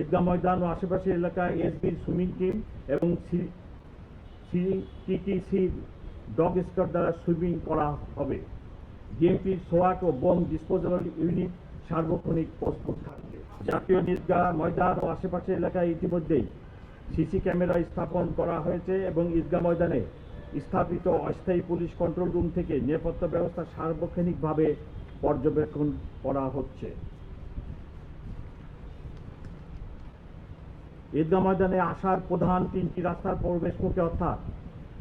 ঈদগাহ ময়দান ও আশেপাশের এলাকায় এসবির swimming team এবং সিটিটিসির ডগ স্কোয়াড দ্বারা সুইমিং করা হবে। ডিএমপির সোয়াট ও বোম ডিসপোজাবল ইউনিট সার্বক্ষণিক প্রস্তুত থাকবে। জাতীয় ঈদগাহ ময়দান ও আশেপাশের এলাকায় ইতিমধ্যেই সিসি ক্যামেরা স্থাপন করা হয়েছে এবং ঈদগাহ ময়দানে স্থাপিত অস্থায়ী পুলিশ কন্ট্রোল রুম থেকে নিরাপত্তা ব্যবস্থা সার্বক্ষণিকভাবে পর্যবেক্ষণ করা হচ্ছে। ঈদগাহ ময়দানে আসার প্রধান তিনটি রাস্তার প্রবেশ মুখে অর্থাৎ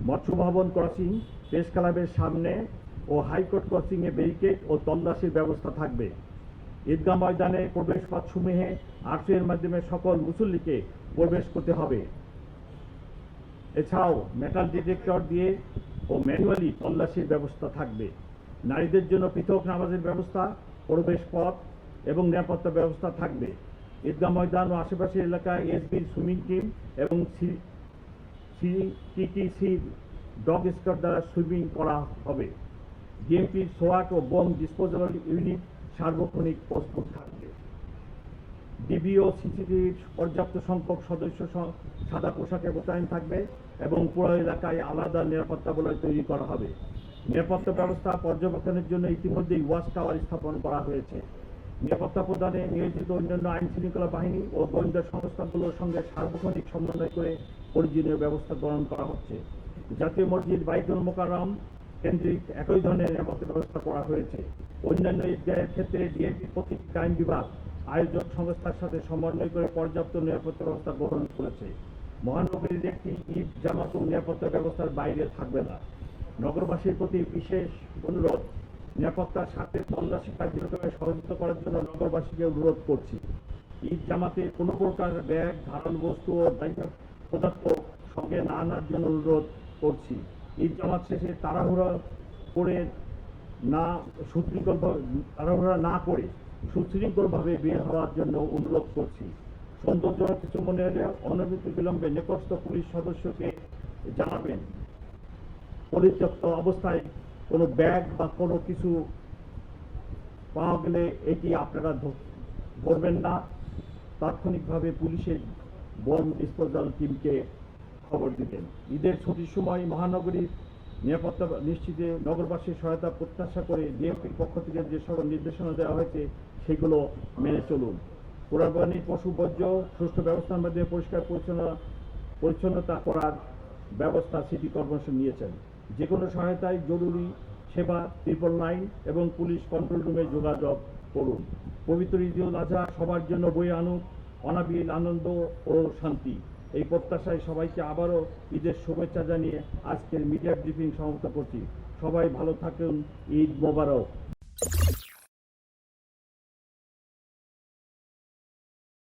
মৎস্য ভবন ক্রসিং, প্রেস ক্লাবের সামনে ও হাইকোর্ট ক্রসিংয়ে ব্যারিকেড ও তল্লাশির ব্যবস্থা থাকবে। ঈদগাহ ময়দানে প্রবেশ পথসমূহে আরসিএর মাধ্যমে সকল মুসল্লিকে প্রবেশ করতে হবে। এছাড়াও মেটাল ডিটেক্টর দিয়ে ও ম্যানুয়ালি তল্লাশির ব্যবস্থা থাকবে। নারীদের জন্য পৃথক নামাজের ব্যবস্থা প্রবেশ পথ এবং নিরাপত্তা ব্যবস্থা থাকবে। ঈদগাহ ময়দান ও আশেপাশের এলাকায় এসবির সুইমিং টিম এবং সিটিটিসির ডগ স্কোয়াড দ্বারা সুইমিং করা হবে। ডিএমপির সোয়াট ও বোম ডিসপোজাবল ইউনিট সার্বক্ষণিক প্রস্তুত থাকবে। ডিবি ও সিসিটিভির পর্যাপ্ত সংখ্যক সদস্য সাদা পোশাকে মোতায়েন থাকবে এবং পুরো এলাকায় আলাদা নিরাপত্তা বলয় তৈরি করা হবে। নিরাপত্তা ব্যবস্থা পর্যবেক্ষণের জন্য ইতিমধ্যেই ওয়াচ টাওয়ার স্থাপন করা হয়েছে। নিরাপত্তা প্রদানে নিয়োজিত অন্যান্য আইন শৃঙ্খলা বাহিনী ও গোয়েন্দা সংস্থাগুলোর সঙ্গে সার্বক্ষণিক সমন্বয় করে প্রয়োজনীয় ব্যবস্থা গ্রহণ করা হচ্ছে। জাতীয় মসজিদ বাইতুল মোকাররম কেন্দ্রিক একই ধরনের নিরাপত্তা ব্যবস্থা করা হয়েছে। অন্যান্য ঈদগাহের ক্ষেত্রে ডিএমপি প্রতিটি আইন বিভাগ আয়োজক সংস্থার সাথে সমন্বয় করে পর্যাপ্ত নিরাপত্তা ব্যবস্থা গ্রহণ করেছে। মহানগরীর একটি ঈদ জামাত নিরাপত্তা ব্যবস্থার বাইরে থাকবে না। নগরবাসীর প্রতি বিশেষ অনুরোধ নিরাপত্তার সাথে তল্লাশি কার্যক্রমে সহযোগিতা করার জন্য নগরবাসীকে অনুরোধ করছি। ঈদ জামাতে কোনো প্রকার ব্যাগ ধারণ বস্তু ও দায়িত্ব পদার্থ সঙ্গে না আনার জন্য অনুরোধ করছি। ঈদ জামাত শেষে তাড়াহুড়া করে না, সুশৃঙ্খলভাবে তাড়াহুড়া না করে সুশৃঙ্খলভাবে বের হওয়ার জন্য অনুরোধ করছি। সৌন্দর্য কিছু মনে হলে অনবিত বিলম্বে নিকটস্থ পুলিশ সদস্যকে জানাবেন। পরিত্যক্ত অবস্থায় কোনো ব্যাগ বা কোনো কিছু পাওয়া গেলে এটি আপনারা ধরবেন না। তাৎক্ষণিকভাবে পুলিশের বন ডিসপোজাল টিমকে খবর দিতেন ঈদের ছুটির সময় মহানগরীর নিরাপত্তা নিশ্চিতে নগরবাসীর সহায়তা প্রত্যাশা করে ডিএমপির পক্ষ থেকে যে নির্দেশনা দেওয়া হয়েছে, সেগুলো মেনে চলুন। কোরবানির পশু বর্জ্য, সুষ্ঠু ব্যবস্থার মাধ্যমে পরিষ্কার পরিচ্ছন্ন, পরিচ্ছন্নতা করার ব্যবস্থা সিটি কর্পোরেশন নিয়েছেন। যে কোনো সহায়তায় জরুরি সেবা ট্রিপল নাইন এবং পুলিশ কন্ট্রোল রুমে যোগাযোগ করুন। পবিত্র ঈদুল আজহা সবার জন্য বয়ে আনুক, অনাবিল আনন্দ ও শান্তি। এই প্রত্যাশায় সবাইকে আবারও ঈদের শুভেচ্ছা জানিয়ে আজকের মিডিয়া ব্রিফিং সমাপ্ত করছি। সবাই ভালো থাকুন, ঈদ মোবারক।